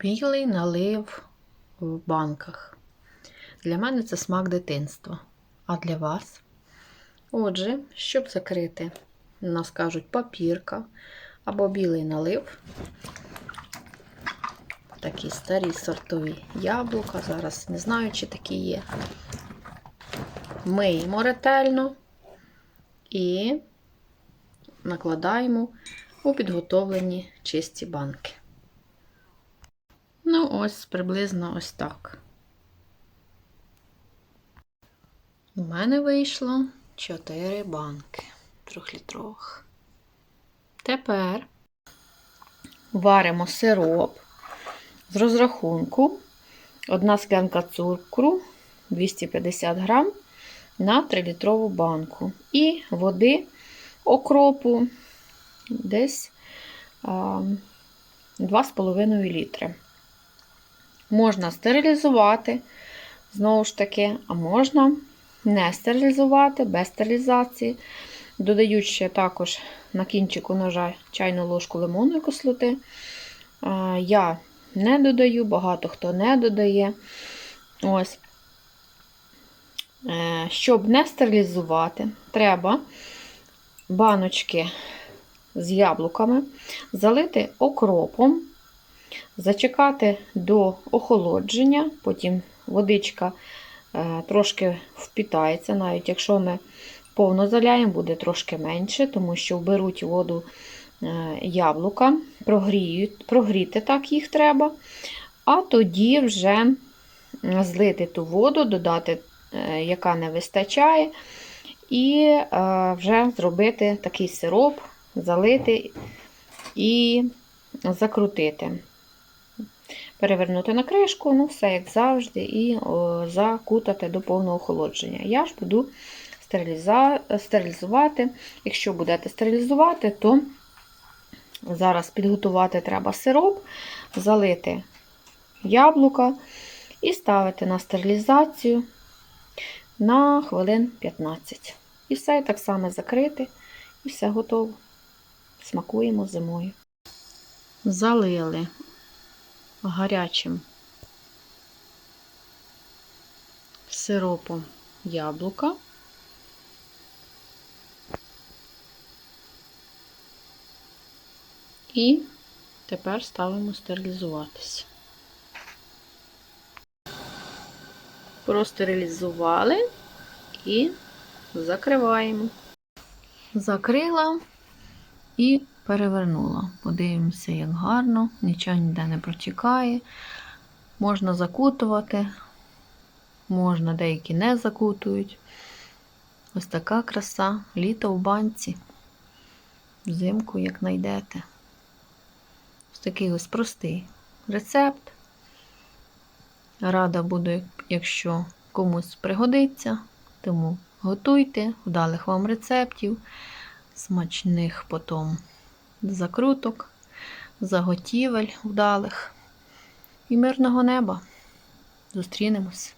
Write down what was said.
Білий налив в банках. Для мене це смак дитинства. А для вас? Отже, щоб закрити, нас кажуть папірка або білий налив. Такі старі сортові яблука. Зараз не знаю, чи такі є. Миємо ретельно і накладаємо у підготовлені чисті банки. Ну, ось приблизно ось так. У мене вийшло 4 банки трьохлітрових. Тепер варимо сироп з розрахунку. Одна склянка цукру 250 грам на 3-літрову банку. І води окропу десь 2,5 літри. Можна стерилізувати, знову ж таки, а можна не стерилізувати, без стерилізації. Додають ще також на кінчику ножа чайну ложку лимонної кислоти. Я не додаю, багато хто не додає. Ось. Е, Щоб не стерилізувати, треба баночки з яблуками залити окропом, зачекати до охолодження, потім водичка е, трошки впітається, навіть якщо ми повно заляємо, буде трошки менше, тому що вберуть воду е, яблука, прогріють, прогріти так їх треба, а тоді вже злити ту воду, додати, е, яка не вистачає, і вже зробити такий сироп, залити і закрутити. Перевернути на кришку, ну все як завжди, і закутати до повного охолодження. Я ж буду стерилізувати. Якщо будете стерилізувати, то зараз підготувати треба сироп, залити яблука і ставити на стерилізацію на хвилин 15. І все так само закрити, і все готово. Смакуємо зимою. Залили гарячим сиропом яблука. І тепер ставимо стерилізуватися. Простерилізували і закриваємо. Закрила і перевернула. Подивимося, як гарно, нічого ніде не протікає. Можна закутувати, можна деякі не закутують. Ось така краса, літо в банці. Взимку, як знайдете. Ось такий ось простий рецепт. Рада буду, якщо комусь пригодиться. Тому готуйте, вдалих вам рецептів смачних потом закруток, заготівель вдалих і мирного неба. Зустрінемось!